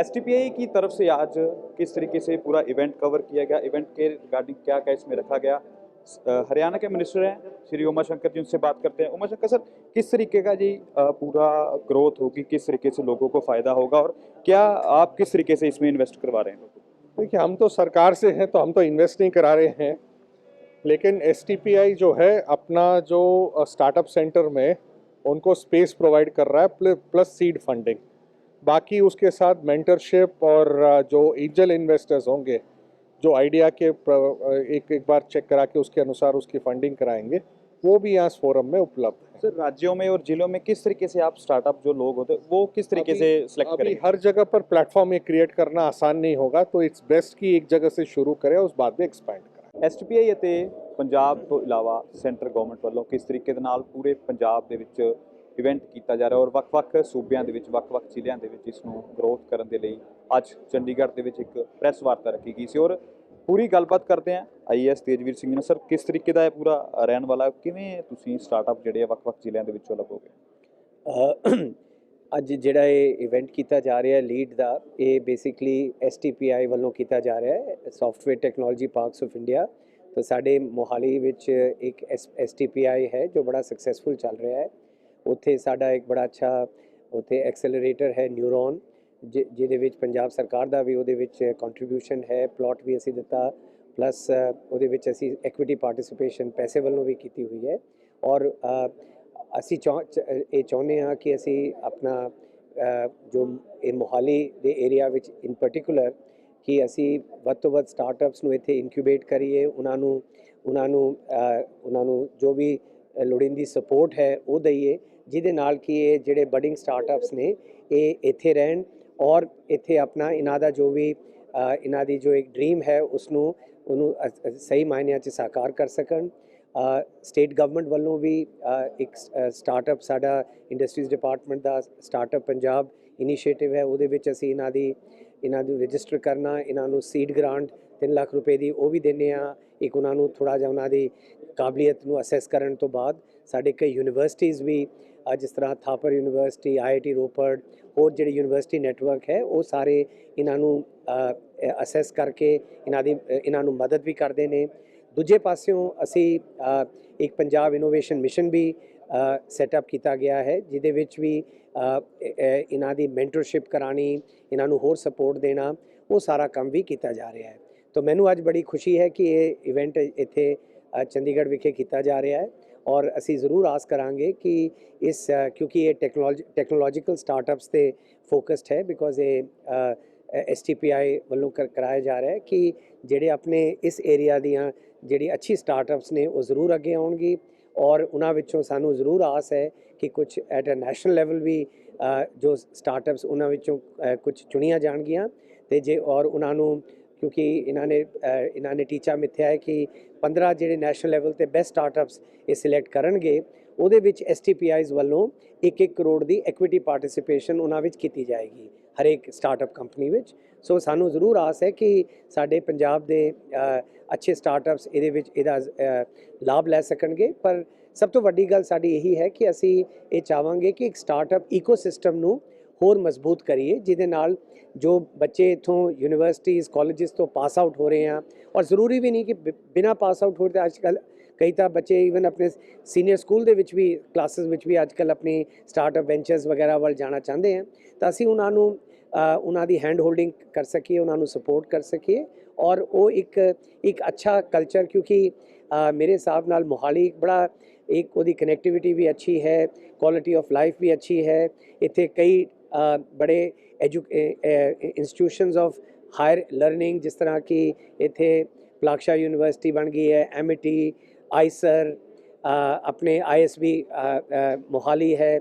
STPI की तरफ़ से आज किस तरीके से पूरा इवेंट कवर किया गया? इवेंट के रिगार्डिंग क्या क्या इसमें रखा गया? हरियाणा के मिनिस्टर हैं, श्री उमा शंकर जी उनसे बात करते हैं। उमा शंकर सर, किस तरीके का जी पूरा ग्रोथ होगी? किस तरीके से लोगों को फ़ायदा होगा? और क्या आप किस तरीके से इसमें इन्वेस्ट करवा रहे हैं देखिए, हम तो सरकार से हैं तो हम तो इन्वेस्ट नहीं करा रहे हैं। लेकिन एसटीपीआई जो है, अपना जो स्टार्टअप सेंटर में, उनको स्पेस प्रोवाइड कर रहा है, प्ल- प्लस सीड फंडिंग बाकी उसके साथ मेंटरशिप और अ, जो एंजल इन्वेस्टर्स होंगे जो आइडिया के प्र- एक एक बार चेक करा के उसके अनुसार उसकी फंडिंग कराएंगे वो भी यहाँ इस फोरम में उपलब्ध है सर राज्यों में और जिलों में किस तरीके से आप स्टार्टअप जो लोग होते हैं वो किस तरीके अभी- से सिलेक्ट अभी करेंगे हर जगह पर प्लेटफॉर्म ये क्रिएट करना आसान नहीं होगा तो इट्स बेस्ट कि एक जगह से शुरू करें उस बाद में एक्सपैंड करें ਐਸਟੀਪੀਆਈ ਅਤੇ ਪੰਜਾਬ ਤੋਂ ਇਲਾਵਾ ਸੈਂਟਰ ਗਵਰਨਮੈਂਟ ਵੱਲੋਂ ਕਿਸ ਤਰੀਕੇ ਦੇ ਨਾਲ ਪੂਰੇ ਪੰਜਾਬ ਦੇ ਵਿੱਚ ਇਵੈਂਟ ਕੀਤਾ ਜਾ ਰਿਹਾ ਔਰ ਵੱਖ-ਵੱਖ ਸੂਬਿਆਂ ਦੇ ਵਿੱਚ ਵੱਖ-ਵੱਖ ਜ਼ਿਲ੍ਹਿਆਂ ਦੇ ਵਿੱਚ ਇਸ ਨੂੰ ਗਰੋਥ ਕਰਨ ਦੇ ਲਈ ਅੱਜ ਚੰਡੀਗੜ੍ਹ ਦੇ ਵਿੱਚ ਇੱਕ ਪ੍ਰੈਸ ਵਾਰਤਾ ਰੱਖੀ ਗਈ ਸੀ। ਔਰ ਪੂਰੀ ਗੱਲਬਾਤ ਕਰਦੇ ਹਾਂ ਆਈਐਸ ਤੇਜਵੀਰ ਸਿੰਘ ਨੇ ਸਰ ਕਿਸ ਤਰੀਕੇ ਦਾ ਇਹ ਪੂਰਾ ਰਹਿਣ ਵਾਲਾ ਕਿਵੇਂ ਤੁਸੀਂ ਸਟਾਰਟਅਪ ਜਿਹੜੇ ਆ ਵੱਖ-ਵੱਖ ਜ਼ਿਲ੍ਹਿਆਂ ਦੇ ਵਿੱਚੋਂ ਲੱਭੋਗੇ? ਅ, ਅੱਜ ਜਿਹੜਾ ਇਹ ਇਵੈਂਟ ਕੀਤਾ ਜਾ ਰਿਹਾ ਲੀਡ ਦਾ ਇਹ ਬੇਸਿਕਲੀ ਐਸਟੀਪੀਆਈ ਵੱਲੋਂ ਕੀਤਾ ਜਾ ਰਿਹਾ ਹੈ। Software technology parks of India ਤਾਂ ਸਾਡੇ ਮੋਹਾਲੀ ਵਿੱਚ ਇੱਕ ਐਸਟੀਪੀਆਈ ਹੈ ਜੋ ਬੜਾ ਸਕਸੈਸਫੁਲ ਚੱਲ ਰਿਹਾ ਹੈ। ਉੱਥੇ ਸਾਡਾ ਇੱਕ ਬੜਾ ਅੱਛਾ ਉੱਥੇ ਐਕਸਲਰੇਟਰ ਹੈ ਨਿਊਰੋਨ ਜਿਹਦੇ ਵਿੱਚ ਪੰਜਾਬ ਸਰਕਾਰ ਦਾ ਵੀ ਉਹਦੇ ਵਿੱਚ ਕੰਟਰੀਬਿਊਸ਼ਨ ਹੈ ਪਲਾਟ ਵੀ ਅਸੀਂ ਦਿੱਤਾ ਪਲੱਸ ਉਹਦੇ ਵਿੱਚ ਅਸੀਂ ਐਕੁਇਟੀ ਪਾਰਟਿਸਿਪੇਸ਼ਨ ਪੈਸੇ ਵੱਲੋਂ ਵੀ ਕੀਤੀ ਹੋਈ ਹੈ, ਔਰ ਅਸੀਂ ਚਾਹ ਚ- ਇਹ ਚਾਹੁੰਦੇ ਹਾਂ ਕਿ ਅਸੀਂ ਆਪਣਾ ਜੋ ਇਹ ਮੋਹਾਲੀ ਦੇ ਏਰੀਆ ਵਿੱਚ ਇਨ ਪਾਰਟਿਕੂਲਰ ਕਿ ਅਸੀਂ ਵੱਧ ਤੋਂ ਵੱਧ ਸਟਾਰਟਅਪਸ ਨੂੰ ਇੱਥੇ ਇਨਕਿਊਬੇਟ ਕਰੀਏ, ਉਹਨਾਂ ਨੂੰ ਉਹਨਾਂ ਨੂੰ ਉਹਨਾਂ ਨੂੰ ਜੋ ਵੀ ਲੋੜੀਂਦੀ ਸਪੋਰਟ ਹੈ, ਉਹ ਦਈਏ ਜਿਹਦੇ ਨਾਲ ਕਿ ਇਹ ਜਿਹੜੇ ਬਡਿੰਗ ਸਟਾਰਟਅਪਸ ਨੇ, ਇਹ ਇੱਥੇ ਰਹਿਣ ਔਰ ਇੱਥੇ ਆਪਣਾ ਇਹਨਾਂ ਦਾ ਜੋ ਵੀ ਇਹਨਾਂ ਦੀ ਜੋ ਇੱਕ ਡ੍ਰੀਮ ਹੈ ਉਸ ਨੂੰ ਉਹਨੂੰ ਸਹੀ ਮਾਇਨਿਆਂ 'ਚ ਸਾਕਾਰ ਕਰ ਸਕਣ। ਸਟੇਟ ਗਵਰਨਮੈਂਟ ਵੱਲੋਂ ਵੀ ਇੱਕ ਸਟਾਰਟਅਪ ਸਾਡਾ ਇੰਡਸਟਰੀਜ਼ ਡਿਪਾਰਟਮੈਂਟ ਦਾ ਸਟਾਰਟਅਪ ਪੰਜਾਬ ਇਨੀਸ਼ੀਏਟਿਵ ਹੈ, ਉਹਦੇ ਵਿੱਚ ਅਸੀਂ ਇਹਨਾਂ ਦੀ, ਇਹਨਾਂ ਨੂੰ ਰਜਿਸਟਰ ਕਰਨਾ, ਇਹਨਾਂ ਨੂੰ ਸੀਡ ਗ੍ਰਾਂਟ 3 ਲੱਖ ਰੁਪਏ ਦੀ ਉਹ ਵੀ ਦਿੰਦੇ ਆ ਇੱਕ ਉਹਨਾਂ ਨੂੰ ਥੋੜਾ ਜਿਹਾ ਉਹਨਾਂ ਦੀ ਕਾਬਲੀਅਤ ਨੂੰ ਅਸੈਸ ਕਰਨ ਤੋਂ ਬਾਅਦ ਸਾਡੇ ਕਈ ਯੂਨੀਵਰਸਿਟੀਜ਼ ਵੀ ਅ, ਜਿਸ ਤਰ੍ਹਾਂ ਥਾਪਰ ਯੂਨੀਵਰਸਿਟੀ ਆਈਆਈਟੀ ਰੋਪੜ ਹੋਰ ਜਿਹੜੇ ਯੂਨੀਵਰਸਿਟੀ ਨੈਟਵਰਕ ਹੈ ਉਹ ਸਾਰੇ ਇਹਨਾਂ ਨੂੰ ਅਸੈਸ ਕਰਕੇ ਇਹਨਾਂ ਦੀ ਇਹਨਾਂ ਨੂੰ ਮਦਦ ਵੀ ਕਰਦੇ ਨੇ। ਦੂਜੇ ਪਾਸਿਓਂ ਅਸੀਂ ਇੱਕ ਪੰਜਾਬ ਇਨੋਵੇਸ਼ਨ ਮਿਸ਼ਨ ਵੀ ਸੈਟਅਪ ਕੀਤਾ ਗਿਆ ਹੈ ਜਿਹਦੇ ਵਿੱਚ ਵੀ ਇਹਨਾਂ ਦੀ ਮੈਂਟਰਸ਼ਿਪ ਕਰਾਣੀ ਇਹਨਾਂ ਨੂੰ ਹੋਰ ਸਪੋਰਟ ਦੇਣਾ ਉਹ ਸਾਰਾ ਕੰਮ ਵੀ ਕੀਤਾ ਜਾ ਰਿਹਾ ਹੈ। ਤਾਂ ਮੈਨੂੰ ਅੱਜ ਬੜੀ ਖੁਸ਼ੀ ਹੈ ਕਿ ਇਹ ਇਵੈਂਟ ਇੱਥੇ ਚੰਡੀਗੜ੍ਹ ਵਿਖੇ ਕੀਤਾ ਜਾ ਰਿਹਾ ਹੈ। ਔਰ ਅਸੀਂ ਜ਼ਰੂਰ ਆਸ ਕਰਾਂਗੇ ਕਿ ਇਸ ਕਿਉਂਕਿ ਇਹ ਟੈਕਨੋਲੋਜੀ ਟੈਕਨੋਲੋਜੀਕਲ ਸਟਾਰਟਅਪਸ ਤੇ ਫੋਕਸਡ ਹੈ ਬਿਕੋਜ਼ ਇਹ ਐਸਟੀਪੀਆਈ ਵੱਲੋਂ ਕਰ- ਕਰਾਇਆ ਜਾ ਰਿਹਾ ਹੈ ਕਿ ਜਿਹੜੇ ਆਪਣੇ ਇਸ ਏਰੀਆ ਦੀਆਂ ਜਿਹੜੀ ਅੱਛੀ ਸਟਾਰਟਅਪਸ ਨੇ ਉਹ ਜ਼ਰੂਰ ਅੱਗੇ ਆਉਣਗੀ ਔਰ ਉਹਨਾਂ ਵਿੱਚੋਂ ਸਾਨੂੰ ਜ਼ਰੂਰ ਆਸ ਹੈ ਕਿ ਕੁਝ ਐਟ ਅ ਨੈਸ਼ਨਲ ਲੈਵਲ ਵੀ ਜੋ ਸਟਾਰਟਅਪਸ ਉਹਨਾਂ ਵਿੱਚੋਂ ਕੁਝ ਚੁਣੀਆਂ ਜਾਣਗੀਆਂ ਤੇ ਜੇ ਔਰ ਉਹਨਾਂ ਨੂੰ ਕਿਉਂਕਿ ਇਹਨਾਂ ਨੇ ਇਹਨਾਂ ਨੇ ਟੀਚਾ ਮਿੱਥਿਆ ਹੈ ਕਿ 15 ਜਿਹੜੇ ਨੈਸ਼ਨਲ ਲੈਵਲ ਤੇ ਬੈਸਟ ਸਟਾਰਟਅਪਸ ਇਹ ਸਿਲੈਕਟ ਕਰਨਗੇ, ਉਹਦੇ ਵਿੱਚ ਐਸਟੀਪੀਆਈਜ਼ ਵੱਲੋਂ 1-1 ਕਰੋੜ ਦੀ ਇਕੁਇਟੀ ਪਾਰਟਿਸਿਪੇਸ਼ਨ ਉਹਨਾਂ ਵਿੱਚ ਕੀਤੀ ਜਾਏਗੀ, ਹਰੇਕ ਸਟਾਰਟਅਪ ਕੰਪਨੀ ਵਿੱਚ। ਸੋ ਸਾਨੂੰ ਜ਼ਰੂਰ ਆਸ ਹੈ ਕਿ ਸਾਡੇ ਪੰਜਾਬ ਦੇ ਅੱਛੇ ਸਟਾਰਟਅਪਸ ਇਹਦੇ ਵਿੱਚ ਇਹਦਾ ਲਾਭ ਲੈ ਸਕਣਗੇ। ਪਰ ਸਭ ਤੋਂ ਵੱਡੀ ਗੱਲ ਸਾਡੀ ਇਹੀ ਹੈ ਕਿ ਅਸੀਂ ਇਹ ਚਾਹਾਂਗੇ ਕਿ ਇੱਕ ਸਟਾਰਟਅਪ ਇਕੋਸਿਸਟਮ ਨੂੰ ਹੋਰ ਮਜ਼ਬੂਤ ਕਰੀਏ, ਜਿਹਦੇ ਨਾਲ ਜੋ ਬੱਚੇ ਇਥੋਂ ਯੂਨੀਵਰਸਿਟੀਜ਼ ਕਾਲਜਸ ਤੋਂ ਪਾਸ ਆਊਟ ਹੋ ਰਹੇ ਆ, ਔਰ ਜ਼ਰੂਰੀ ਵੀ ਨਹੀਂ ਕਿ ਬਿ- ਬਿਨਾਂ ਪਾਸ ਆਊਟ ਹੋਏ ਤਾਂ ਅੱਜ ਕੱਲ੍ਹ ਕਈ ਤਾਂ ਬੱਚੇ ਈਵਨ ਆਪਣੇ ਸੀਨੀਅਰ ਸਕੂਲ ਦੇ ਵਿੱਚ ਵੀ ਕਲਾਸਿਸ ਵਿੱਚ ਵੀ ਅੱਜ ਕੱਲ੍ਹ ਆਪਣੀ ਸਟਾਰਟਅਪ ਵੈਂਚਰਸ ਵਗੈਰਾ ਵੱਲ ਜਾਣਾ ਚਾਹੁੰਦੇ ਆ, ਤਾਂ ਅਸੀਂ ਉਹਨਾਂ ਨੂੰ ਉਹਨਾਂ ਦੀ ਹੈਂਡ ਹੋਲਡਿੰਗ ਕਰ ਸਕੀਏ, ਉਹਨਾਂ ਨੂੰ ਸਪੋਰਟ ਕਰ ਸਕੀਏ, ਔਰ ਉਹ ਇੱਕ ਇੱਕ ਅੱਛਾ ਕਲਚਰ ਕਿਉਂਕਿ ਮੇਰੇ ਹਿਸਾਬ ਨਾਲ ਮੋਹਾਲੀ ਇੱਕ ਬੜਾ, ਇੱਕ ਉਹਦੀ ਕਨੈਕਟੀਵਿਟੀ ਵੀ ਅੱਛੀ ਹੈ ਕੁਆਲਿਟੀ ਆਫ ਲਾਈਫ ਵੀ ਅੱਛੀ ਹੈ, ਇੱਥੇ ਕਈ ਬੜੇ edu institutions of higher learning ਜਿਸ ਤਰ੍ਹਾਂ ਕਿ ਇੱਥੇ ਪਲਾਕਸ਼ਾ ਯੂਨੀਵਰਸਿਟੀ ਬਣ ਗਈ ਹੈ ਐਮਟੀ ਆਈਸਰ ਆਪਣੇ ਆਈਐਸਬੀ ਮੋਹਾਲੀ ਹੈ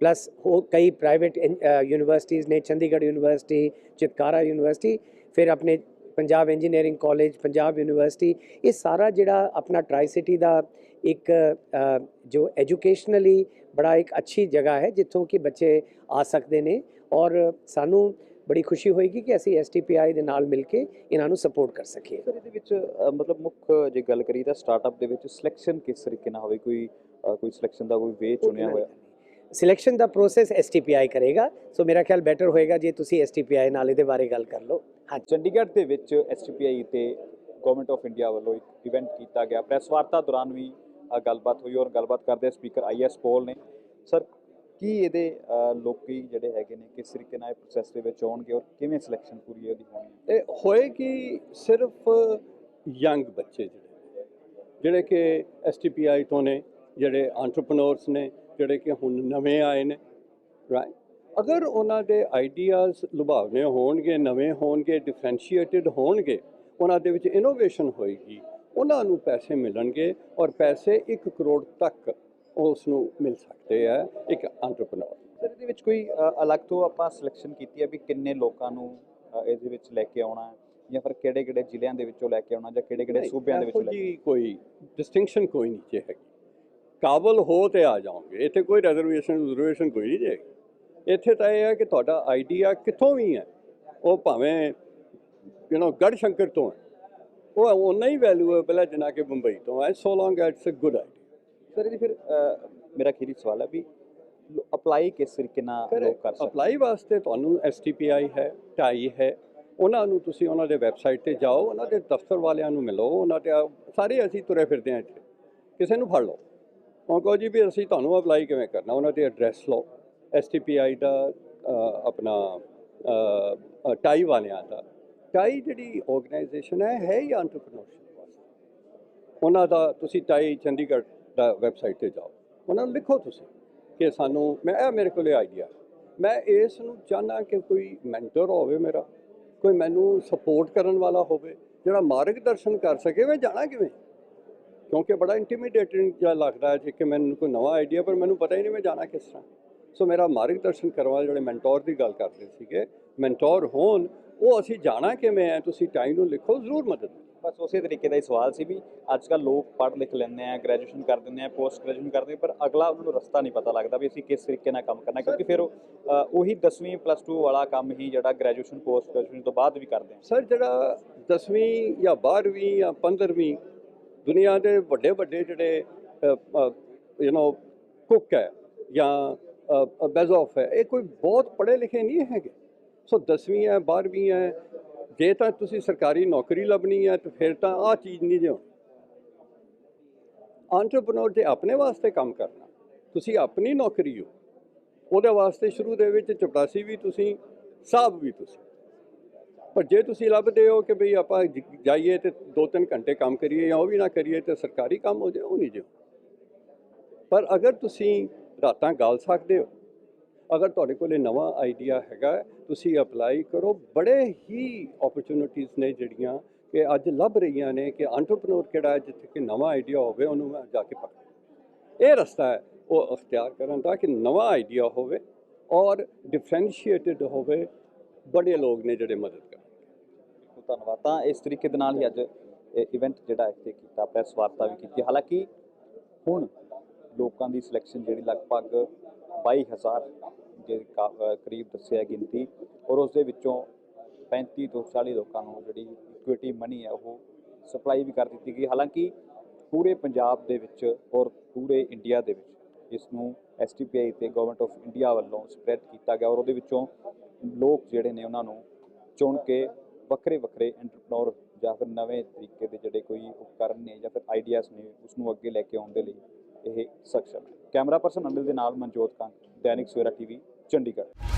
ਪਲੱਸ ਹੋ, ਕਈ ਪ੍ਰਾਈਵੇਟ ਯੂਨੀਵਰਸਿਟੀਜ਼ ਨੇ, ਚੰਡੀਗੜ੍ਹ ਯੂਨੀਵਰਸਿਟੀ ਚਿਤਕਾਰਾ ਯੂਨੀਵਰਸਿਟੀ ਫਿਰ ਆਪਣੇ Punjab engineering college Punjab university ਇਹ ਸਾਰਾ ਜਿਹੜਾ ਆਪਣਾ ਟਰਾਈ ਸਿਟੀ ਦਾ ਇੱਕ ਜੋ ਐਜੂਕੇਸ਼ਨਲੀ ਬੜਾ ਇੱਕ ਅੱਛੀ ਜਗ੍ਹਾ ਹੈ ਜਿੱਥੋਂ ਕਿ ਬੱਚੇ ਆ ਸਕਦੇ ਨੇ ਔਰ ਸਾਨੂੰ ਬੜੀ ਖੁਸ਼ੀ ਹੋਏਗੀ ਕਿ ਅਸੀਂ ਐਸਟੀਪੀਆਈ ਦੇ ਨਾਲ ਮਿਲ ਕੇ ਇਹਨਾਂ ਨੂੰ ਸਪੋਰਟ ਕਰ ਸਕੀਏ। ਸਰ ਇਹਦੇ ਵਿੱਚ ਮਤਲਬ ਮੁੱਖ ਜੇ ਗੱਲ ਕਰੀ ਤਾਂ ਸਟਾਰਟਅਪ ਦੇ ਵਿੱਚ ਸਿਲੈਕਸ਼ਨ ਕਿਸ ਤਰੀਕੇ ਨਾਲ ਹੋਵੇ? ਕੋਈ ਕੋਈ ਸਿਲੈਕਸ਼ਨ ਦਾ ਕੋਈ ਵੇ ਚੁਣਿਆ ਹੋਇਆ? ਸਿਲੈਕਸ਼ਨ ਦਾ ਪ੍ਰੋਸੈਸ ਐਸਟੀਪੀਆਈ ਕਰੇਗਾ ਸੋ ਮੇਰਾ ਖਿਆਲ ਬੈਟਰ ਹੋਏਗਾ ਜੇ ਤੁਸੀਂ ਐਸਟੀਪੀਆਈ ਨਾਲ ਇਹਦੇ ਬਾਰੇ ਗੱਲ ਕਰ ਲਓ। ਹਾਂ ਚੰਡੀਗੜ੍ਹ ਦੇ ਵਿੱਚ ਐਸਟੀਪੀਆਈ ਤੇ ਗਵਰਨਮੈਂਟ ਆਫ ਇੰਡੀਆ ਵੱਲੋਂ ਇੱਕ ਇਵੈਂਟ ਕੀਤਾ ਗਿਆ। ਪ੍ਰੈਸ ਵਾਰਤਾ ਦੌਰਾਨ ਵੀ ਗੱਲਬਾਤ ਹੋਈ ਔਰ ਗੱਲਬਾਤ ਕਰਦੇ ਸਪੀਕਰ ਆਈਐਸ ਪੋਲ ਨੇ। ਸਰ ਕੀ ਇਹਦੇ ਅ, ਲੋਕੀ ਜਿਹੜੇ ਹੈਗੇ ਨੇ ਕਿਸ ਤਰੀਕੇ ਨਾਲ ਇਹ ਪ੍ਰੋਸੈਸ ਦੇ ਵਿੱਚ ਆਉਣਗੇ ਔਰ ਕਿਵੇਂ ਸਿਲੈਕਸ਼ਨ ਪੂਰੀ ਉਹਦੀ ਹੋਣੀ ਹੈ? ਹੋਏ ਕਿ ਸਿਰਫ ਯੰਗ ਬੱਚੇ ਜਿਹੜੇ ਜਿਹੜੇ ਕਿ ਐਸਟੀਪੀਆਈ ਤੋਂ ਨੇ ਜਿਹੜੇ ਐਂਟਰਪ੍ਰੈਨਿਓਰਸ ਨੇ ਜਿਹੜੇ ਕਿ ਹੁਣ ਨਵੇਂ ਆਏ ਨੇ ਰਾਈਟ ਅਗਰ ਉਹਨਾਂ ਦੇ ਆਈਡੀਆਜ਼ ਲੁਭਾਵਨੇ ਹੋਣਗੇ ਨਵੇਂ ਹੋਣਗੇ ਡਿਫਰੈਂਸ਼ੀਏਟਿਡ ਹੋਣਗੇ ਉਹਨਾਂ ਦੇ ਵਿੱਚ ਇਨੋਵੇਸ਼ਨ ਹੋਏਗੀ ਉਹਨਾਂ ਨੂੰ ਪੈਸੇ ਮਿਲਣਗੇ ਔਰ ਪੈਸੇ 1 ਕਰੋੜ ਤੱਕ ਉਸ ਨੂੰ ਮਿਲ ਸਕਦੇ ਆ ਇੱਕ ਐਂਟਰਪ੍ਰੈਨਿਓਰ ਸਰ ਇਹਦੇ ਵਿੱਚ ਕੋਈ ਅਲੱਗ ਤੋਂ ਆਪਾਂ ਸਿਲੈਕਸ਼ਨ ਕੀਤੀ ਹੈ ਵੀ ਕਿੰਨੇ ਲੋਕਾਂ ਨੂੰ ਇਹਦੇ ਵਿੱਚ ਲੈ ਕੇ ਆਉਣਾ ਹੈ ਜਾਂ ਫਿਰ ਕਿਹੜੇ ਕਿਹੜੇ ਜ਼ਿਲ੍ਹਿਆਂ ਦੇ ਵਿੱਚੋਂ ਲੈ ਕੇ ਆਉਣਾ ਜਾਂ ਕਿਹੜੇ ਕਿਹੜੇ ਸੂਬਿਆਂ ਦੇ ਵਿੱਚੋਂ ਲੈ ਕੇ ਕੋਈ ਡਿਸਟਿੰਕਸ਼ਨ ਕੋਈ ਨਹੀਂ ਜੇ ਹੈਗੀ। ਕਾਬਲ ਹੋ ਤੇ ਆ ਜਾਓਗੇ ਇੱਥੇ ਕੋਈ ਰਿਜ਼ਰਵੇਸ਼ਨ ਰਿਜ਼ਰਵੇਸ਼ਨ ਕੋਈ ਨਹੀਂ ਜੇ ਇੱਥੇ ਤਾਂ ਇਹ ਹੈ ਕਿ ਤੁਹਾਡਾ ਆਈਡੀਆ ਕਿੱਥੋਂ ਵੀ ਹੈ ਉਹ ਭਾਵੇਂ ਯੂ نو ਗੜ ਸ਼ੰਕਰ ਤੋਂ ਹੈ ਉਹ ਉਨਾ ਹੀ ਵੈਲਿਊਏਬਲ ਹੈ ਜਿੰਨਾ ਕਿ ਬੰਬਈ ਤੋਂ ਹੈ so long it's a good idea sir ਇਹਦੀ ਫਿਰ ਮੇਰਾ ਅਖੀਰੀ ਸਵਾਲ ਹੈ ਵੀ ਅਪਲਾਈ ਕਿਸ ਤਰੀਕੇ ਨਾਲ ਲੋਕ ਕਰ ਸਕਦੇ? ਅਪਲਾਈ ਵਾਸਤੇ ਤੁਹਾਨੂੰ ਐਸਟੀਪੀਆਈ ਹੈ ਟਾਈ ਹੈ ਉਹਨਾਂ ਨੂੰ ਤੁਸੀਂ ਉਹਨਾਂ ਦੇ ਵੈਬਸਾਈਟ ਤੇ ਜਾਓ ਉਹਨਾਂ ਦੇ ਦਫ਼ਤਰ ਵਾਲਿਆਂ ਨੂੰ ਮਿਲੋ ਉਹਨਾਂ ਤੇ ਸਾਰੇ ਅਸੀਂ ਤੁਰੇ ਫਿਰਦੇ ਹਾਂ ਇੱਥੇ। ਕਿਸੇ ਨੂੰ ਫੜ ਲਓ। ਉਹ ਕਹੋ ਜੀ ਵੀ ਅਸੀਂ ਤੁਹਾਨੂੰ ਅਪਲਾਈ ਕਿਵੇਂ ਕਰਨਾ ਉਹਨਾਂ ਦੇ ਐਡਰੈਸ ਲਓ। ਐਸਟੀਪੀਆਈ ਦਾ ਅ, ਆਪਣਾ ਅ, ਅ, ਟਾਈ ਵਾਲਿਆਂ ਦਾ। ਟਾਈ ਜਿਹੜੀ ਆਰਗੇਨਾਈਜੇਸ਼ਨ ਹੈ ਹੈ ਹੀ ਐਂਟਰਪ੍ਰੀਨਿਓਰਸ਼ਿਪ ਵਾਸਤੇ? ਉਹਨਾਂ ਦਾ ਤੁਸੀਂ ਟਾਈ ਚੰਡੀਗੜ੍ਹ ਦਾ ਵੈਬਸਾਈਟ ਤੇ ਜਾਓ। ਉਹਨਾਂ ਨੂੰ ਲਿਖੋ ਤੁਸੀਂ ਕਿ ਸਾਨੂੰ ਮੈਂ ਇਹ ਮੇਰੇ ਕੋਲ ਆਈਡੀਆ ਮੈਂ ਇਸ ਨੂੰ ਚਾਹਨਾ ਕਿ ਕੋਈ ਮੈਂਟਰ ਹੋਵੇ ਮੇਰਾ ਕੋਈ ਮੈਨੂੰ ਸਪੋਰਟ ਕਰਨ ਵਾਲਾ ਹੋਵੇ ਜਿਹੜਾ ਮਾਰਗਦਰਸ਼ਨ ਕਰ ਸਕੇ ਮੈਂ ਜਾਣਾ ਕਿਵੇਂ? ਕਿਉਂਕਿ ਬੜਾ ਇੰਟੀਮੀਡੇਟਿੰਗ ਜਿਹਾ ਲੱਗਦਾ ਹੈ ਜੇ ਕਿ ਮੈਨੂੰ ਕੋਈ ਨਵਾਂ ਆਈਡੀਆ ਪਰ ਮੈਨੂੰ ਪਤਾ ਹੀ ਨਹੀਂ ਮੈਂ ਜਾਣਾ ਕਿਸ ਤਰ੍ਹਾਂ। ਸੋ ਮੇਰਾ ਮਾਰਗਦਰਸ਼ਨ ਕਰਨ ਵਾਲੇ ਜਿਹੜੇ ਮੈਂਟੋਰ ਦੀ ਗੱਲ ਕਰਦੇ ਸੀਗੇ ਮੈਂਟੋਰ ਹੋਣ ਉਹ ਅਸੀਂ ਜਾਣਾ ਕਿਵੇਂ ਹੈ ਤੁਸੀਂ ਟਾਈਮ ਨੂੰ ਲਿਖੋ ਜ਼ਰੂਰ ਮਦਦ। ਬਸ ਉਸੇ ਤਰੀਕੇ ਦਾ ਹੀ ਸਵਾਲ ਸੀ ਵੀ ਅੱਜ ਕੱਲ ਲੋਕ ਪੜ੍ਹ ਲਿਖ ਲੈਂਦੇ ਆ ਗ੍ਰੈਜੂਏਸ਼ਨ ਕਰ ਦਿੰਦੇ ਆ ਪੋਸਟ ਗ੍ਰੈਜੂਏਸ਼ਨ ਕਰਦੇ ਆ, ਪਰ ਅਗਲਾ ਉਹਨਾਂ ਨੂੰ ਰਸਤਾ ਨਹੀਂ ਪਤਾ ਲੱਗਦਾ ਵੀ ਅਸੀਂ ਕਿਸ ਤਰੀਕੇ ਨਾਲ ਕੰਮ ਕਰਨਾ ਕਿਉਂਕਿ ਫਿਰ ਉਹ ਉਹੀ 10ਵੀਂ ਪਲੱਸ 2 ਵਾਲਾ ਕੰਮ ਹੀ ਜਿਹੜਾ ਗ੍ਰੈਜੂਏਸ਼ਨ ਪੋਸਟ ਗ੍ਰੈਜੂਏਸ਼ਨ ਤੋਂ ਬਾਅਦ ਵੀ ਕਰਦੇ ਆ ਸਰ ਜਿਹੜਾ 10ਵੀਂ ਜਾਂ 12ਵੀਂ ਜਾਂ 15ਵੀਂ ਦੁਨੀਆ ਦੇ ਵੱਡੇ ਵੱਡੇ ਜਿਹੜੇ ਯੂ نو ਕੁੱਕ ਹੈ ਜਾਂ ਬੈਜ਼ੋਫ ਹੈ। ਇਹ ਕੋਈ ਬਹੁਤ ਪੜ੍ਹੇ ਲਿਖੇ ਨਹੀਂ ਹੈਗੇ। ਸੋ 10ਵੀਂ ਹੈ 12ਵੀਂ ਹੈ। ਜੇ ਤਾਂ ਤੁਸੀਂ ਸਰਕਾਰੀ ਨੌਕਰੀ ਲੱਭਣੀ ਹੈ, ਤਾਂ ਫਿਰ ਤਾਂ ਆਹ ਚੀਜ਼ ਨਹੀਂ ਜੇ ਐਂਟਰਪ੍ਰੈਨਿਓਰ ਤੇ ਆਪਣੇ ਵਾਸਤੇ ਕੰਮ ਕਰਨਾ, ਤੁਸੀਂ ਆਪਣੀ ਨੌਕਰੀ ਹੋ। ਉਹਦੇ ਵਾਸਤੇ ਸ਼ੁਰੂ ਦੇ ਵਿੱਚ ਚਪੜਾਸੀ ਵੀ ਤੁਸੀਂ ਸਾਹਿਬ ਵੀ ਤੁਸੀਂ। ਪਰ ਜੇ ਤੁਸੀਂ ਲੱਭਦੇ ਹੋ ਕਿ ਭਈ ਆਪਾਂ ਜਾਈਏ ਤੇ 2-3 ਘੰਟੇ ਕੰਮ ਕਰੀਏ ਜਾਂ ਉਹ ਵੀ ਨਾ ਕਰੀਏ ਤੇ ਸਰਕਾਰੀ ਕੰਮ ਹੋ ਜਾਏ ਉਹ ਨਹੀਂ ਜੇ ਪਰ ਅਗਰ ਤੁਸੀਂ ਰਾਤਾਂ ਗਾਲ ਸਕਦੇ ਹੋ। ਅਗਰ ਤੁਹਾਡੇ ਕੋਲ ਇਹ ਨਵਾਂ ਆਈਡੀਆ ਹੈਗਾ, ਤੁਸੀਂ ਅਪਲਾਈ ਕਰੋ। ਬੜੇ ਹੀ ਓਪਰਚੁਨਿਟੀਆਂ ਨੇ ਜਿਹੜੀਆਂ ਕਿ ਅੱਜ ਲੱਭ ਰਹੀਆਂ ਨੇ ਕਿ ਐਂਟਰਪ੍ਰੈਨਿਓਰ ਕਿਹੜਾ ਹੈ, ਜਿੱਥੇ ਕਿ ਨਵਾਂ ਆਈਡੀਆ ਹੋਵੇ, ਉਹਨੂੰ ਮੈਂ ਜਾ ਕੇ ਪਕੜ ਇਹ ਰਸਤਾ ਹੈ, ਉਹ ਅਖਤਿਆਰ ਕਰਨ ਦਾ ਕਿ ਨਵਾਂ ਆਈਡੀਆ ਹੋਵੇ ਔਰ ਡਿਫਰੈਂਸ਼ੀਏਟਿਡ ਹੋਵੇ, ਬੜੇ ਲੋਕ ਨੇ ਜਿਹੜੇ ਮਦਦ ਕਰਨ। ਧੰਨਵਾਦ। ਤਾਂ ਇਸ ਤਰੀਕੇ ਦੇ ਨਾਲ ਹੀ ਅੱਜ ਇਵੈਂਟ ਜਿਹੜਾ ਇੱਥੇ ਕੀਤਾ ਪ੍ਰੈਸ ਵਾਰਤਾ ਵੀ ਕੀਤੀ। ਹਾਲਾਂਕਿ ਹੁਣ ਲੋਕਾਂ ਦੀ ਸਿਲੈਕਸ਼ਨ ਜਿਹੜੀ ਲਗਭਗ 22000 ਦੇ ਕਾ- ਕਰੀਬ ਦੱਸਿਆ ਗਿਣਤੀ ਔਰ ਉਸ ਦੇ ਵਿੱਚੋਂ 35 ਤੋਂ 40 ਲੋਕਾਂ ਨੂੰ ਜਿਹੜੀ ਇਕੁਇਟੀ ਮਨੀ ਹੈ ਉਹ ਸਪਲਾਈ ਵੀ ਕਰ ਦਿੱਤੀ ਗਈ ਹਾਲਾਂਕਿ ਪੂਰੇ ਪੰਜਾਬ ਦੇ ਵਿੱਚ ਔਰ ਪੂਰੇ ਇੰਡੀਆ ਦੇ ਵਿੱਚ ਇਸ ਨੂੰ ਐਸਟੀਪੀਆਈ ਤੇ ਗਵਰਨਮੈਂਟ ਆਫ ਇੰਡੀਆ ਵੱਲੋਂ ਸਪਰੈਡ ਕੀਤਾ ਗਿਆ ਔਰ ਉਹਦੇ ਵਿੱਚੋਂ ਲੋਕ ਜਿਹੜੇ ਨੇ ਉਹਨਾਂ ਨੂੰ ਚੁਣ ਕੇ ਵੱਖਰੇ ਵੱਖਰੇ ਐਂਟਰਪ੍ਰੈਨਿਓਰ ਜਾਂ ਫਿਰ ਨਵੇਂ ਤਰੀਕੇ ਦੇ ਜਿਹੜੇ ਕੋਈ ਉਪਕਰਨ ਨੇ ਜਾਂ ਫਿਰ ਆਈਡੀਆਜ਼ ਨੇ ਉਸ ਨੂੰ ਅੱਗੇ ਲੈ ਕੇ ਆਉਣ ਦੇ ਲਈ ਇਹ ਸક્ષਮ ਹੈ ਕੈਮਰਾ ਪਰਸਨ ਅਨਿਲ ਦੇ ਨਾਲ ਮਨਜੋਤ ਕੰਗ ਦੈਨਿਕ ਸਵੇਰਾ ਟੀਵੀ ਚੰਡੀਗੜ੍ਹ।